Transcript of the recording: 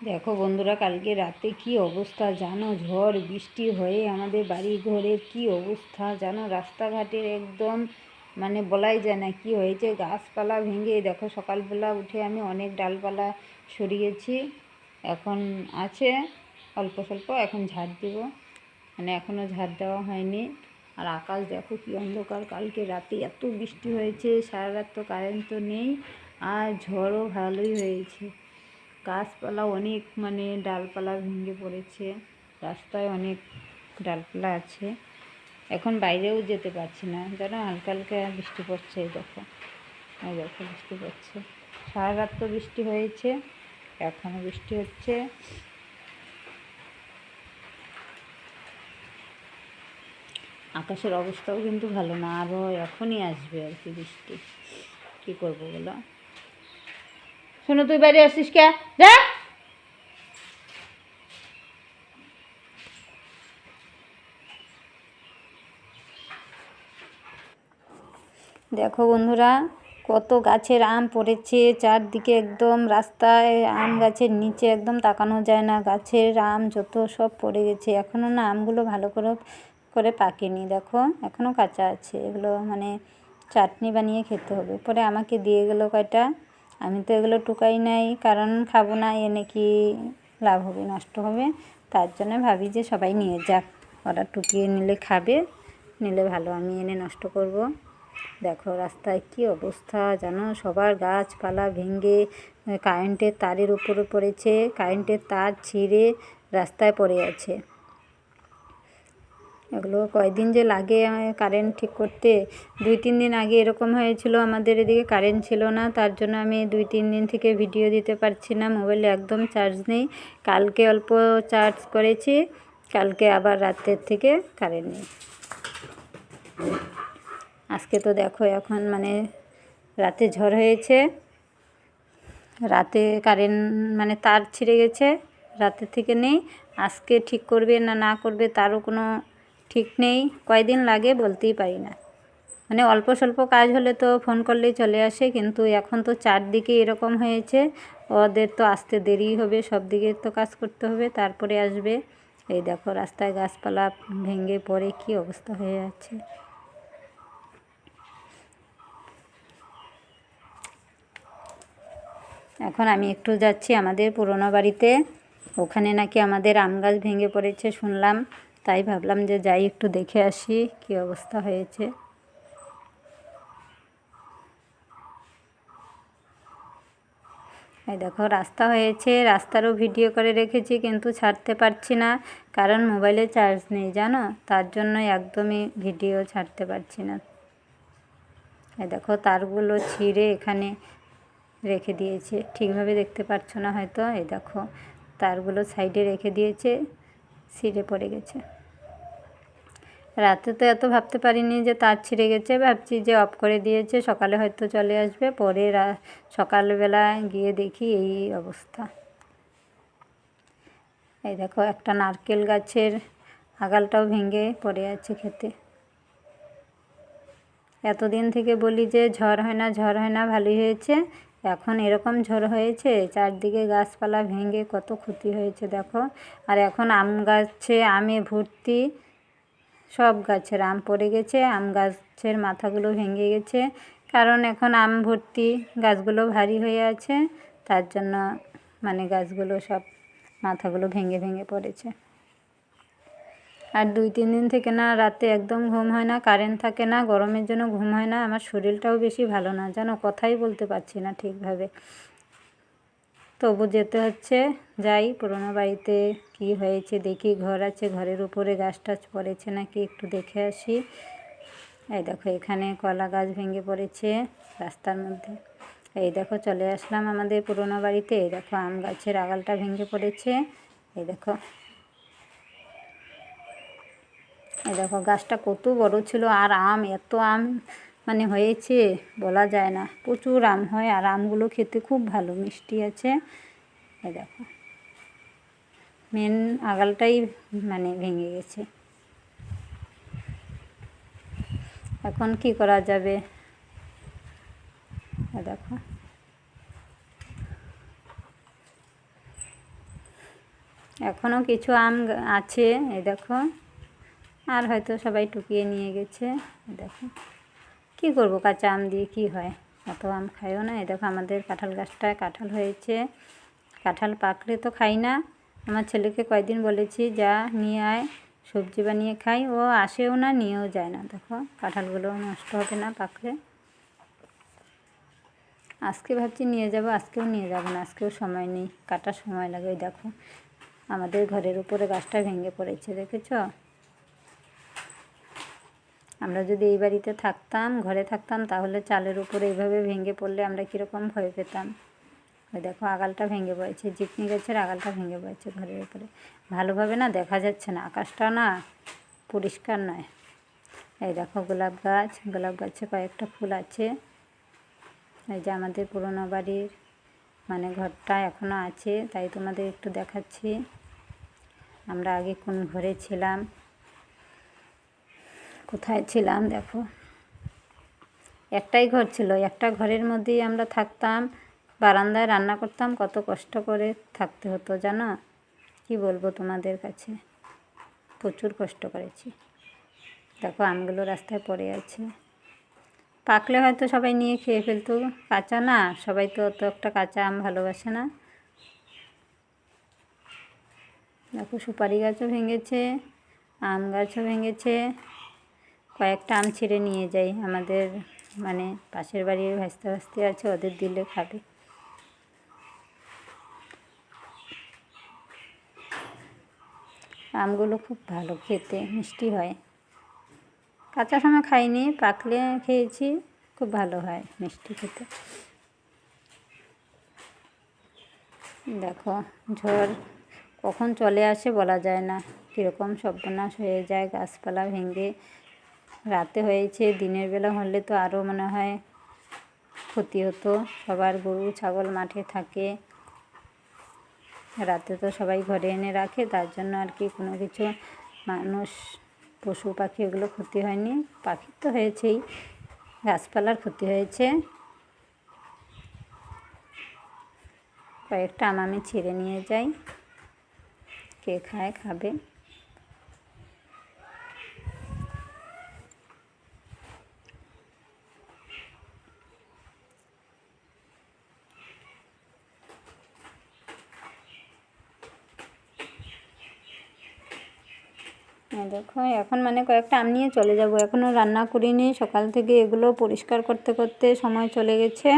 দেখো বন্ধুরা, কালকে রাতে কি অবস্থা জানো? ঝড়, বৃষ্টি হয়ে আমাদের বাড়ি ঘরের কি অবস্থা জানো? রাস্তাঘাটের একদম মানে বলাই যায় না কি হয়েছে। গাছপালা ভেঙে দেখো সকালবেলা উঠে আমি অনেক ডালপালা সরিয়েছি, এখন আছে অল্প স্বল্প, এখন ঝাড় দিব। মানে এখনও ঝাড় দেওয়া হয়নি। আর আকাশ দেখো কি অন্ধকার, কালকে রাতে এত বৃষ্টি হয়েছে, সারা রাত তো কারেন্ট তো নেই, আর ঝড়ও ভালোই হয়েছে। গাছপালা অনেক মানে ডালপালা ভেঙে পড়েছে, রাস্তায় অনেক ডালপালা আছে। এখন বাইরেও যেতে পারছি না। জানো হালকা হালকা বৃষ্টি পড়ছে এই দেখো। এই দেখো বৃষ্টি পড়ছে। সারা রাত তো বৃষ্টি হয়েছে এখনও বৃষ্টি হচ্ছে। আকাশের অবস্থাও কিন্তু ভালো না আরও এখনই আসবে আর কি বৃষ্টি। কী করব বলো? শোনো, তুই বাইরে আসছিস কে? যা! দেখো বন্ধুরা, কত গাছের আম পড়েছে, চারদিকে একদম রাস্তায় আম গাছের নিচে একদম তাকানো যায় না, গাছের আম যত সব পড়ে গেছে। এখনও না আমগুলো ভালো করে করে পাকেনি, দেখো এখনও কাঁচা আছে। এগুলো মানে চাটনি বানিয়ে খেতে হবে। পরে আমাকে দিয়ে গেলো কয়টা? আমি তো এগুলো টুকাই নাই, কারণ খাব না, এনে কি লাভ হবে, নষ্ট হবে? তার জন্য ভাবি যে সবাই নিয়ে যাক। ওরা টুকিয়ে নিলে খাবে, নিলে ভালো, আমি এনে নষ্ট করব। দেখো রাস্তায় কি অবস্থা, জানো? সবার গাছপালা ভেঙে কারেন্টের তারের উপরে পড়েছে কারেন্টের তার ছিঁড়ে রাস্তায় পড়ে আছে। এগুলো কয়দিন যে লাগে কারেন্ট ঠিক করতে। দুই, তিন দিন আগে এরকম হয়েছিল, আমাদের এদিকে কারেন্ট ছিল না, তার জন্য আমি দুই, তিন দিন থেকে ভিডিও দিতে পারছি না মোবাইলে একদম চার্জ নেই। কালকে অল্প চার্জ করেছি, কালকে আবার রাতের থেকে কারেন্ট নেই। আজকে তো দেখো এখন মানে রাতে ঝড় হয়েছে, রাতে কারেন্ট মানে তার ছিঁড়ে গেছে রাতের থেকে নেই। আজকে ঠিক করবে না না করবে তারও কোনো ঠিক নেই, কয়দিন লাগে বলতেই পারি না। মানে অল্প স্বল্প কাজ হলে তো ফোন করলেই চলে আসে, কিন্তু এখন তো চারদিকে এরকম হয়েছে, ওদের তো আসতে দেরি হবে, সব দিকে তো কাজ করতে হবে, তারপরে আসবে। এই দেখো রাস্তায় গাছপালা ভেঙে পড়ে, কি অবস্থা হয়ে যাচ্ছে এখন আমি একটু যাচ্ছি আমাদের পুরনো বাড়িতে, ওখানে নাকি আমাদের আম গাছ ভেঙে পড়েছে, শুনলাম। তাই ভাবলাম যে যাই, একটু দেখে আসি কি অবস্থা হয়েছে। এই দেখো, রাস্তা হয়েছে, রাস্তারও ভিডিও করে রেখেছি, কিন্তু ছাড়তে পারছি না, কারণ মোবাইলে চার্জ নেই, জানো? তার জন্য একদমই ভিডিও ছাড়তে পারছি না। এই দেখো, তারগুলো ছিঁড়ে এখানে রেখে দিয়েছে। ঠিকভাবে দেখতে পাচ্ছ না হয়তো? এই দেখো, তারগুলো সাইডে রেখে দিয়েছে, ছিঁড়ে পড়ে গেছে। রাতে তো এত ভাবতে পারিনি যে তার ছিঁড়ে গেছে, ভাবছি যে অফ করে দিয়েছে, সকালে হয়তো চলে আসবে, পরে সকালবেলা গিয়ে দেখি এই অবস্থা। এই দেখো, একটা নারকেল গাছের আগালটাও ভেঙে পড়ে আছে খেতে। এতদিন থেকে বলি যে ঝড় হয় না, ঝড় হয় না, ভালোই হয়েছে। এখন এরকম ঝড় হয়েছে, চারদিকে গাছপালা ভেঙে কত ক্ষতি হয়েছে, দেখো। আর এখন আম গাছে, আমে ভর্তি সব গাছের আম পড়ে গেছে, আম গাছের মাথাগুলো ভেঙে গেছে। কারণ এখন আম ভর্তি, গাছগুলো ভারী হয়ে আছে, তার জন্য মানে গাছগুলো সব মাথাগুলো ভেঙে ভেঙে পড়েছে। আর দুই তিন দিন থেকে না রাতে একদম ঘুম হয় না, কারেন্ট থাকে না, গরমের জন্য ঘুম হয় না, আমার শরীরটাও বেশি ভালো না যেন কথাই বলতে পারছি না ঠিকভাবে। তবু যেতে হচ্ছে। যাই, পুরোনো বাড়িতে কি হয়েছে দেখি, ঘর আছে, ঘরের উপরে গাছ টাছ পড়েছে নাকি একটু দেখে আসি। এই দেখো, এখানে কলা গাছ ভেঙে পড়েছে রাস্তার মধ্যে। এই দেখো, চলে আসলাম আমাদের পুরোনো বাড়িতে। এই দেখো, আম গাছের আগালটা ভেঙে পড়েছে। এই দেখো। এই দেখো, গাছটা কত বড় ছিল, আর আম, এত আম মানে হয়েছে, বলা যায় না। প্রচুর আম হয় আর আমগুলো খেতে খুব ভালো, মিষ্টি আছে। এ দেখো। মেন আগালটাই মানে ভেঙে গেছে। এখন কি করা যাবে? দেখো। এখনও কিছু আম আছে, এই দেখো। আর হয়তো সবাই টুকিয়ে নিয়ে গেছে দেখো। কী করব? কাঁচা আম দিয়ে কী হয়? অত আম খাইও না। এই দেখো আমাদের কাঁঠাল গাছটায় কাঁঠাল হয়েছে। কাঁঠাল পাকলে তো খাই না। আমার ছেলেকে কয়দিন বলেছি, যা, নিয়ে আয়। সবজি বানিয়ে খাই। ও আসেও না, নিয়েও যায় না। দেখো, কাঁঠালগুলো নষ্ট হবে না পাকলে। আজকে ভাবছি নিয়ে যাব, আজকেও নিয়ে যাব না। আজকেও সময় নেই। কাটার সময় লাগে দেখো। আমাদের ঘরের উপরে গাছটা ভেঙে পড়েছে, দেখেছ? আমরা যদি এই বাড়িতে থাকতাম, ঘরে থাকতাম, তাহলে চালের উপরে এইভাবে ভেঙে পড়লে আমরা কীরকম ভয় পেতাম? ওই দেখো, আগালটা ভেঙে পড়েছে, জিপনি গাছের আগালটা ভেঙে পড়েছে ঘরের উপরে। ভালোভাবে না দেখা যাচ্ছে না আকাশটা না পরিষ্কার নয়। এই দেখো, গোলাপ গাছ, গোলাপ গাছে কয়েকটা ফুল আছে। এই যে আমাদের পুরোনো বাড়ির মানে ঘরটা এখনও আছে, তাই তোমাদের একটু দেখাচ্ছি। আমরা আগে কোন ঘরে ছিলাম কোথায় ছিলাম, দেখো। একটাই ঘর ছিল, একটা ঘরের মধ্যেই আমরা থাকতাম, বারান্দায় রান্না করতাম, কত কষ্ট করে থাকতে হতো, জানো? কি বলব তোমাদের কাছে? প্রচুর কষ্ট করেছি। দেখো, আমগুলো রাস্তায় পড়ে আছে। পাকলে হয়তো সবাই নিয়ে খেয়ে ফেলতো। কাঁচা না, সবাই তো অত একটা কাঁচা আম ভালোবাসে না। দেখো, সুপারি গাছও ভেঙেছে, আম গাছও ভেঙেছে। কয়েকটা আম ছিঁড়ে নিয়ে যাই। আমাদের মানে পাশের বাড়ির ভাস্তা ভাস্তি আছে, ওদের দিলে খাবে। আমগুলো খুব ভালো খেতে, মিষ্টি হয়। কাঁচা সময় খাইনি, পাকলে খেয়েছি, খুব ভালো হয় মিষ্টি খেতে। দেখো, ঝড় কখন চলে আসে বলা যায় না। কীরকম সর্বনাশ হয়ে যায়, গাছপালা ভেঙে রাতে হয়েছে, দিনের বেলা হলে তো আরও মনে হয় ক্ষতি হতো। সবার গরু, ছাগল মাঠে থাকে। রাতে তো সবাই ঘরে এনে রাখে, তার জন্য আর কি কোনো কিছু মানুষ, পশু পাখি এগুলো ক্ষতি হয়নি। পাখির তো হয়েছেই, গাছপালার ক্ষতি হয়েছে। কয়েকটা আম আমি ছিঁড়ে নিয়ে যাই, কে খায়, খাবে। দেখো, এখন মানে কয়েকটা আম নিয়ে চলে যাব। এখনও রান্না করিনি, সকাল থেকে এগুলো পরিষ্কার করতে করতে সময় চলে গেছে।